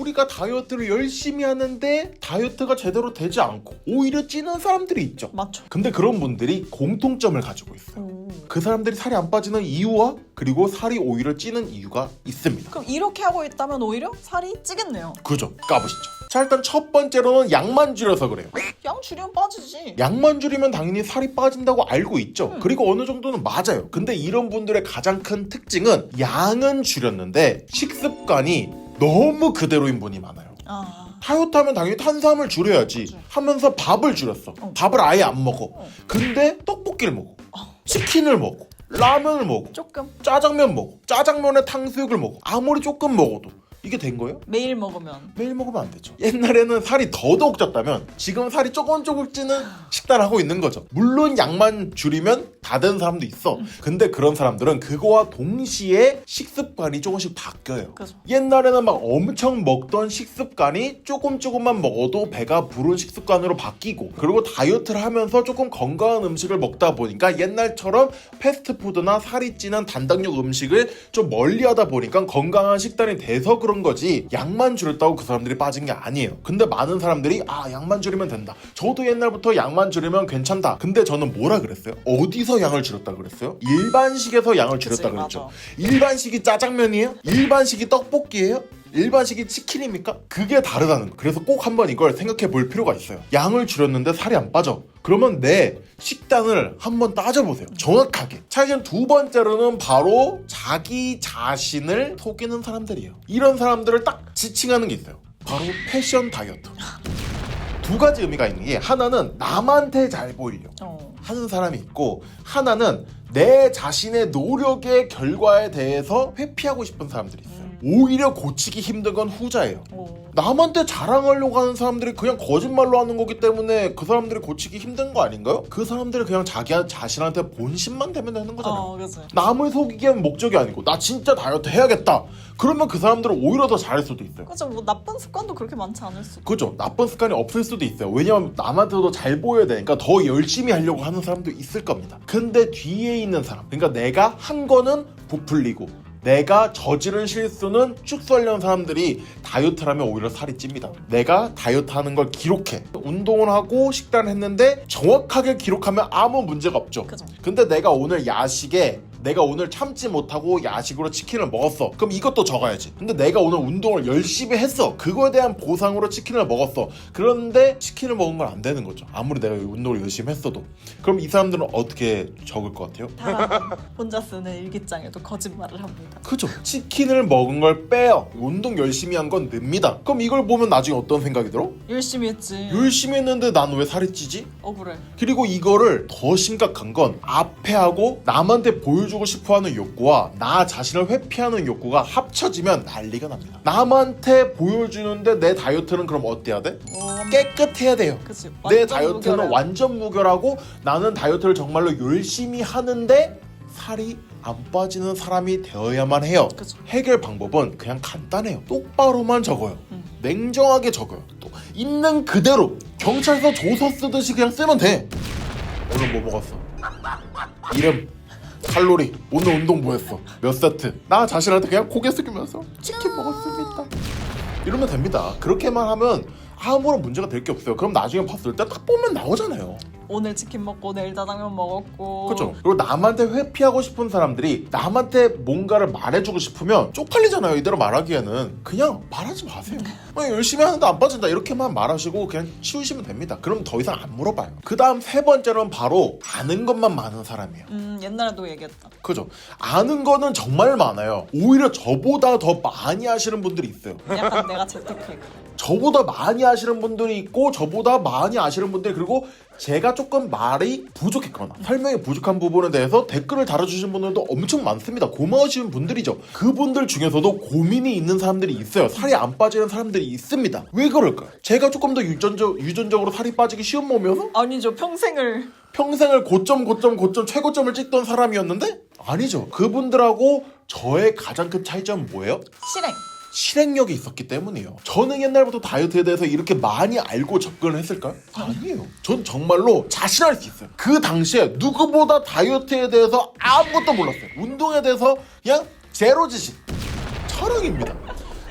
우리가 다이어트를 열심히 하는데 다이어트가 제대로 되지 않고 오히려 찌는 사람들이 있죠. 맞죠. 근데 그런 분들이 공통점을 가지고 있어요. 오. 그 사람들이 살이 안 빠지는 이유와 그리고 살이 오히려 찌는 이유가 있습니다. 그럼 이렇게 하고 있다면 오히려 살이 찌겠네요. 그죠? 까보시죠. 자 일단 첫 번째로는 양만 줄여서 그래요. 양 줄이면 빠지지. 양만 줄이면 당연히 살이 빠진다고 알고 있죠. 그리고 어느 정도는 맞아요. 근데 이런 분들의 가장 큰 특징은 양은 줄였는데 식습관이 너무 그대로인 분이 많아요. 아. 다이어트 하면 당연히 탄수화물 줄여야지. 하면서 밥을 줄였어. 어. 밥을 아예 안 먹어. 어. 근데 떡볶이를 먹어. 치킨을 먹어. 라면을 먹어. 조금 짜장면 먹어. 짜장면에 탕수육을 먹어. 아무리 조금 먹어도 이게 된 거예요? 매일 먹으면 매일 먹으면 안 되죠. 옛날에는 살이 더더욱 쪘다면 지금 살이 조금 조금 찌는 식단을 하고 있는 거죠. 물론 양만 줄이면 다 되는 사람도 있어. 근데 그런 사람들은 그거와 동시에 식습관이 조금씩 바뀌어요. 그죠. 옛날에는 막 엄청 먹던 식습관이 조금 조금만 먹어도 배가 부른 식습관으로 바뀌고 그리고 다이어트를 하면서 조금 건강한 음식을 먹다 보니까 옛날처럼 패스트푸드나 살이 찌는 단당육 음식을 좀 멀리하다 보니까 건강한 식단이 돼서 그런 거지 양만 줄였다고 그 사람들이 빠진 게 아니에요. 근데 많은 사람들이 아 양만 줄이면 된다. 저도 옛날부터 양만 줄이면 괜찮다. 근데 저는 뭐라 그랬어요? 어디서 양을 줄였다 그랬어요? 일반식에서 양을 줄였다 그치, 그랬죠. 맞아. 일반식이 짜장면이에요? 일반식이 떡볶이에요? 일반식이 치킨입니까? 그게 다르다는 거. 그래서 꼭 한번 이걸 생각해 볼 필요가 있어요. 양을 줄였는데 살이 안 빠져. 그러면 내 식단을 한번 따져보세요. 정확하게. 자, 이제 두 번째로는 바로 자기 자신을 속이는 사람들이에요. 이런 사람들을 딱 지칭하는 게 있어요. 바로 패션 다이어트. 두 가지 의미가 있는 게 하나는 남한테 잘 보이려 고. 어. 하는 사람이 있고 하나는 내 자신의 노력의 결과에 대해서 회피하고 싶은 사람들이 있어요. 오히려 고치기 힘든 건 후자예요. 오. 남한테 자랑하려고 하는 사람들이 그냥 거짓말로 하는 거기 때문에 그 사람들이 고치기 힘든 거 아닌가요? 그 사람들이 그냥 자기 자신한테 본심만 되면 되는 거잖아요. 어, 그치. 남을 속이기 위한 목적이 아니고 나 진짜 다이어트 해야겠다. 그러면 그 사람들은 오히려 더 잘할 수도 있어요. 그죠. 뭐 나쁜 습관도 그렇게 많지 않을 수. 그죠. 나쁜 습관이 없을 수도 있어요. 왜냐면 남한테도 잘 보여야 되니까 더 열심히 하려고 하는 사람도 있을 겁니다. 근데 뒤에 있는 사람, 그러니까 내가 한 거는 부풀리고 내가 저지른 실수는 축소하려는 사람들이 다이어트를 하면 오히려 살이 찝니다. 내가 다이어트 하는 걸 기록해. 운동을 하고 식단을 했는데 정확하게 기록하면 아무 문제가 없죠. 그죠. 근데 내가 오늘 야식에 내가 오늘 참지 못하고 야식으로 치킨을 먹었어. 그럼 이것도 적어야지. 근데 내가 오늘 운동을 열심히 했어. 그거에 대한 보상으로 치킨을 먹었어. 그런데 치킨을 먹은 건 안 되는 거죠. 아무리 내가 운동을 열심히 했어도. 그럼 이 사람들은 어떻게 적을 것 같아요? 다 혼자 쓰는 일기장에도 거짓말을 합니다. 그죠. 치킨을 먹은 걸 빼요. 운동 열심히 한건 늡니다. 그럼 이걸 보면 나중에 어떤 생각이 들어? 열심히 했지. 열심히 했는데 난 왜 살이 찌지? 억울해. 그리고 이거를 더 심각한 건 앞에 하고 남한테 보여주 고 싶어 하는 욕구와 나 자신을 회피하는 욕구가 합쳐지면 난리가 납니다. 남한테 보여주는데 내 다이어트는 그럼 어때야 돼? 오, 깨끗해야 돼요. 그치. 내 다이어트는 무결해. 완전 무결하고 나는 다이어트를 정말로 열심히 하는데 살이 안 빠지는 사람이 되어야만 해요. 그죠. 해결 방법은 그냥 간단해요. 똑바로만 적어요. 음. 냉정하게 적어요. 또 있는 그대로 경찰서 조서 쓰듯이 그냥 쓰면 돼. 오늘 뭐 먹었어? 이름, 칼로리, 오늘 운동 뭐 했어? 몇 세트? 나 자신한테 그냥 고개 숙이면서 치킨 먹었습니다. 이러면 됩니다. 그렇게만 하면 아무런 문제가 될 게 없어요. 그럼 나중에 봤을 때 딱 보면 나오잖아요. 오늘 치킨 먹고 내일 짜장면 먹었고. 그렇죠. 그리고 남한테 회피하고 싶은 사람들이 남한테 뭔가를 말해주고 싶으면 쪽팔리잖아요. 이대로 말하기에는 그냥 말하지 마세요. 그냥 열심히 하는데 안 빠진다 이렇게만 말하시고 그냥 치우시면 됩니다. 그럼 더 이상 안 물어봐요. 그 다음 세 번째는 바로 아는 것만 많은 사람이에요. 음 옛날에도 얘기했다. 그죠? 아는 거는 정말 많아요. 오히려 저보다 더 많이 아시는 분들이 있어요. 약간 내가 그래. 저보다 많이 아시는 분들이 있고 저보다 많이 아시는 분들 그리고 제가 조금 말이 부족했거나 설명이 부족한 부분에 대해서 댓글을 달아주신 분들도 엄청 많습니다. 고마우신 분들이죠. 그분들 중에서도 고민이 있는 사람들이 있어요. 살이 안 빠지는 사람들이 있습니다. 왜 그럴까요? 제가 조금 더 유전적, 유전적으로 살이 빠지기 쉬운 몸이어서 아니죠 평생을 평생을 고점 고점 고점 최고점을 찍던 사람이었는데 아니죠. 그분들하고 저의 가장 큰 차이점은 뭐예요? 실행. 실행력이 있었기 때문이에요. 저는 옛날부터 다이어트에 대해서 이렇게 많이 알고 접근을 했을까요? 아니에요. 전 정말로 자신할 수 있어요. 그 당시에 누구보다 다이어트에 대해서 아무것도 몰랐어요. 운동에 대해서 그냥 제로 지식. 철학입니다.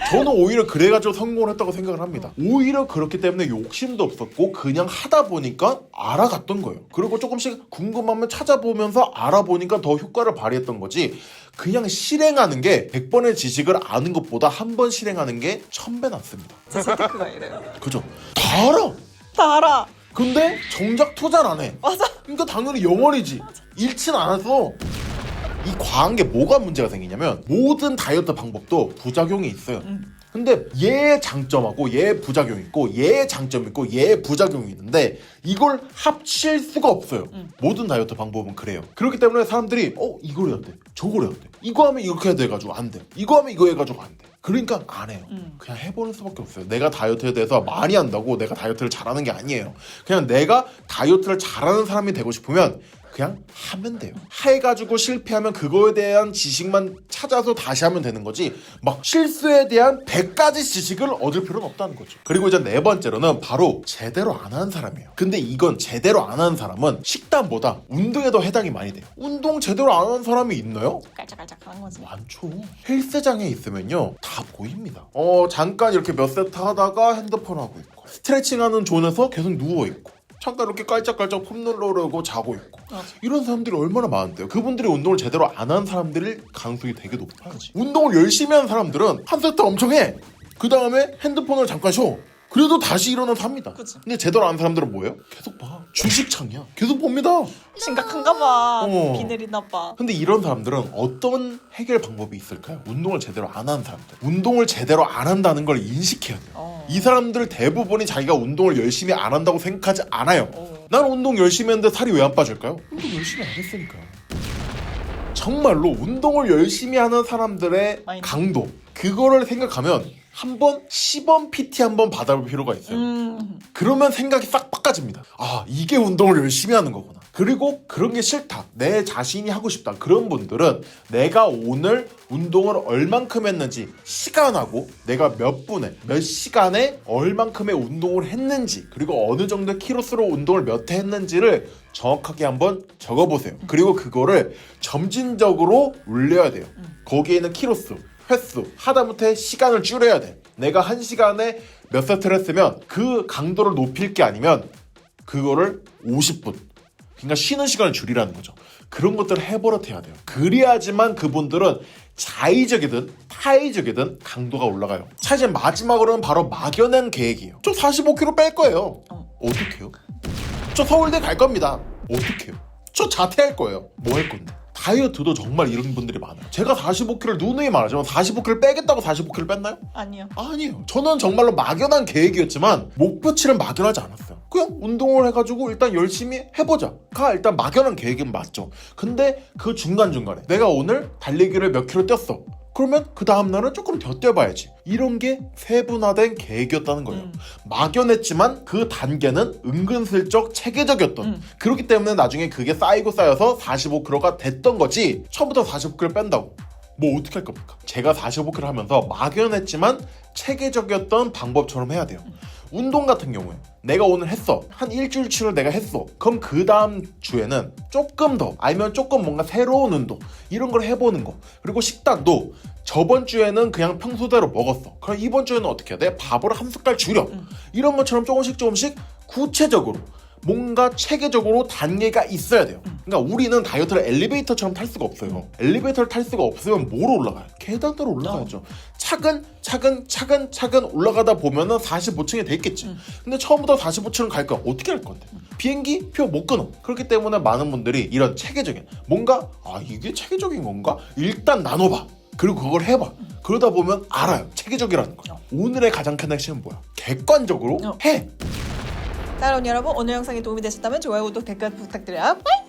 저는 오히려 그래가지고 성공을 했다고 생각을 합니다. 오히려 그렇기 때문에 욕심도 없었고 그냥 하다 보니까 알아갔던 거예요. 그리고 조금씩 궁금하면 찾아보면서 알아보니까 더 효과를 발휘했던 거지. 그냥 실행하는 게 100번의 지식을 아는 것보다 한 번 실행하는 게 1000배 낫습니다. 제 재테크가 이래요. 그죠? 다 알아! 다 알아. 근데 정작 투자를 안 해. 맞아. 그러니까 당연히 영원이지. 잃진 않았어. 이 과한 게 뭐가 문제가 생기냐면 모든 다이어트 방법도 부작용이 있어요. 음. 근데 얘의 장점하고 얘의 부작용이 있고 얘의 장점이 있고 얘의 부작용이 있는데 이걸 합칠 수가 없어요. 음. 모든 다이어트 방법은 그래요. 그렇기 때문에 사람들이 어 이걸 해야 돼, 저걸 해야 돼, 이거 하면 이렇게 해야 돼 가지고 안 돼, 이거 하면 이거 해 가지고 안 돼. 그러니까 안 해요. 음. 그냥 해보는 수밖에 없어요. 내가 다이어트에 대해서 많이 한다고 내가 다이어트를 잘하는 게 아니에요. 그냥 내가 다이어트를 잘하는 사람이 되고 싶으면 그냥 하면 돼요. 해가지고 실패하면 그거에 대한 지식만 찾아서 다시 하면 되는 거지. 막 실수에 대한 100가지 지식을 얻을 필요는 없다는 거죠. 그리고 이제 네 번째로는 바로 제대로 안 하는 사람이에요. 근데 이건 제대로 안 하는 사람은 식단보다 운동에도 해당이 많이 돼요. 운동 제대로 안 하는 사람이 있나요? 깔짝깔짝 하는 거지. 많죠. 헬스장에 있으면요 다 보입니다. 어 잠깐 이렇게 몇 세트 하다가 핸드폰 하고 있고 스트레칭하는 존에서 계속 누워 있고 잠깐 이렇게 깔짝깔짝 폼 누르려고 자고 있고 맞아. 이런 사람들이 얼마나 많은데요. 그분들이 운동을 제대로 안 한 사람들일 가능성이 되게 높아요. 운동을 열심히 한 사람들은 한 세트 엄청 해. 그 다음에 핸드폰을 잠깐 쉬어. 그래도 다시 일어나서 합니다. 그치. 근데 제대로 안한 사람들은 뭐예요? 계속 봐. 주식창이야. 계속 봅니다. 심각한가 봐. 어. 비 내리나 봐. 근데 이런 사람들은 어떤 해결 방법이 있을까요? 운동을 제대로 안 하는 사람들. 운동을 제대로 안 한다는 걸 인식해야 돼요. 어. 이 사람들 대부분이 자기가 운동을 열심히 안 한다고 생각하지 않아요. 어. 난 운동 열심히 했는데 살이 왜 안 빠질까요? 운동 열심히 안 했으니까요. 정말로 운동을 열심히 하는 사람들의. 강도 그거를 생각하면 한번 시범 PT 한번 받아볼 필요가 있어요. 음. 그러면 생각이 싹 바꿔집니다. 아, 이게 운동을 열심히 하는 거구나. 그리고 그런 게 싫다. 내 자신이 하고 싶다. 그런 분들은 내가 오늘 운동을 얼만큼 했는지 시간하고 내가 몇 분에 몇 시간에 얼만큼의 운동을 했는지 그리고 어느 정도 키로수로 운동을 몇 회 했는지를 정확하게 한번 적어보세요. 그리고 그거를 점진적으로 올려야 돼요. 거기에 있는 키로수, 횟수, 하다못해 시간을 줄여야 돼. 내가 한 시간에 몇 세트를 했으면 그 강도를 높일 게 아니면 그거를 50분. 그러니까 쉬는 시간을 줄이라는 거죠. 그런 것들을 해버릇해야 돼요. 그래야지만 그분들은 자의적이든 타의적이든 강도가 올라가요. 자 이제 마지막으로는 바로 막연한 계획이에요. 저 45kg 뺄 거예요. 어. 어떻게요? 저 서울대 갈 겁니다. 어떻게요? 저 자퇴할 거예요. 뭐 할 건데? 다이어트도 정말 이런 분들이 많아요. 제가 45kg를 누누이 말하지만 45kg를 빼겠다고 45kg를 뺐나요? 아니요. 아니에요. 저는 정말로 막연한 계획이었지만 목표치는 막연하지 않았어요. 그냥 운동을 해가지고 일단 열심히 해보자. 가 일단 막연한 계획은 맞죠. 근데 그 중간중간에 내가 오늘 달리기를 몇 킬로 뛰었어. 그러면 그 다음날은 조금 더 뛰어봐야지. 이런 게 세분화된 계획이었다는 거예요. 음. 막연했지만 그 단계는 은근슬쩍 체계적이었던. 음. 그렇기 때문에 나중에 그게 쌓이고 쌓여서 45kg가 됐던 거지. 처음부터 45kg 뺀다고. 뭐 어떻게 할 겁니까? 제가 45kg 하면서 막연했지만 체계적이었던 방법처럼 해야 돼요. 운동 같은 경우에 내가 오늘 했어. 한 일주일치를 내가 했어. 그럼 그 다음 주에는 조금 더 아니면 조금 뭔가 새로운 운동 이런 걸 해보는 거. 그리고 식단도 저번 주에는 그냥 평소대로 먹었어. 그럼 이번 주에는 어떻게 해야 돼? 밥을 한 숟갈 줄여. 이런 것처럼 조금씩 조금씩 구체적으로 뭔가 체계적으로 단계가 있어야 돼요. 그러니까 우리는 다이어트를 엘리베이터처럼 탈 수가 없어요. 엘리베이터를 탈 수가 없으면 뭐로 올라가요? 계단으로 올라가야죠. 차근 차근 차근 차근 올라가다 보면은 45층에 돼 있겠지. 근데 처음부터 45층을 갈 거야. 어떻게 할 건데? 비행기 표 못 끊어. 그렇기 때문에 많은 분들이 이런 체계적인 뭔가 아 이게 체계적인 건가? 일단 나눠봐. 그리고 그걸 해봐. 그러다 보면 알아요. 체계적이라는 거. 오늘의 가장 큰 핵심은 뭐야? 객관적으로 어. 해. 자, 여러분 여러분 오늘 영상이 도움이 되셨다면 좋아요, 구독, 댓글 부탁드려요. 빠이!